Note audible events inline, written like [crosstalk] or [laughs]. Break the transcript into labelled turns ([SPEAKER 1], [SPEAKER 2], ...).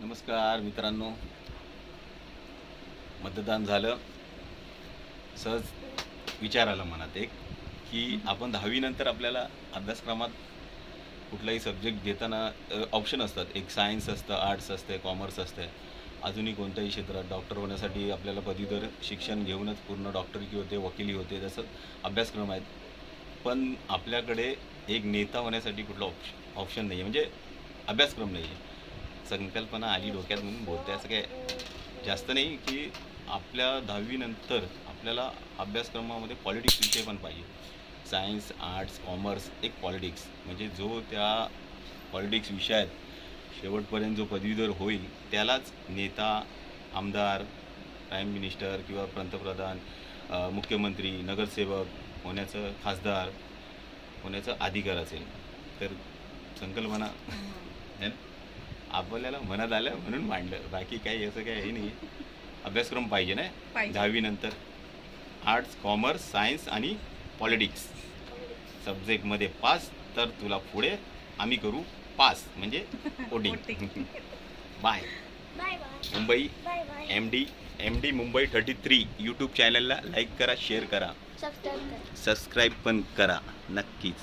[SPEAKER 1] नमस्कार मित्रांनो. मतदान झालं. सहज विचार आला मनात एक की आपण दहावीनंतर आपल्याला अभ्यासक्रमात कुठलाही सब्जेक्ट घेताना ऑप्शन असतात. एक सायन्स असतं आर्ट्स असते कॉमर्स असते. अजूनही कोणत्याही क्षेत्रात डॉक्टर होण्यासाठी आपल्याला पदवीधर शिक्षण घेऊनच पूर्ण डॉक्टरकी होते वकिली होते तसंच अभ्यासक्रम आहेत. पण आपल्याकडे एक नेता होण्यासाठी कुठला ऑप्शन ऑप्शन नाही आहे म्हणजे अभ्यासक्रम नाही आहे संकल्पना आली डोक्यात म्हणून बोलते असं काय जास्त नाही की आपल्या दहावीनंतर आपल्याला अभ्यासक्रमामध्ये पॉलिटिक्स विषय पण पाहिजे. सायन्स आर्ट्स कॉमर्स एक पॉलिटिक्स म्हणजे जो त्या पॉलिटिक्स विषयात शेवटपर्यंत जो पदवीधर होईल त्यालाच नेता आमदार प्राईम मिनिस्टर किंवा पंतप्रधान मुख्यमंत्री नगरसेवक होण्याचं खासदार होण्याचा अधिकार असेल. तर संकल्पना ना? आपल्याला मनात आलं म्हणून मांडलं. बाकी काही असं काही हे नाही. अभ्यासक्रम पाहिजे ना?
[SPEAKER 2] पाहिजे.
[SPEAKER 1] दहावीनंतर आर्ट्स कॉमर्स सायन्स आणि पॉलिटिक्स. सब्जेक्टमध्ये पास तर तुला पुढे आम्ही करू पास म्हणजे [laughs]
[SPEAKER 2] Voting.
[SPEAKER 1] Bye [laughs] Mumbai
[SPEAKER 3] bye bye
[SPEAKER 1] M D M D Mumbai thirty three YouTube चॅनलला लाईक करा शेअर
[SPEAKER 3] करा.
[SPEAKER 1] सबस्क्राईब पण करा नक्कीच.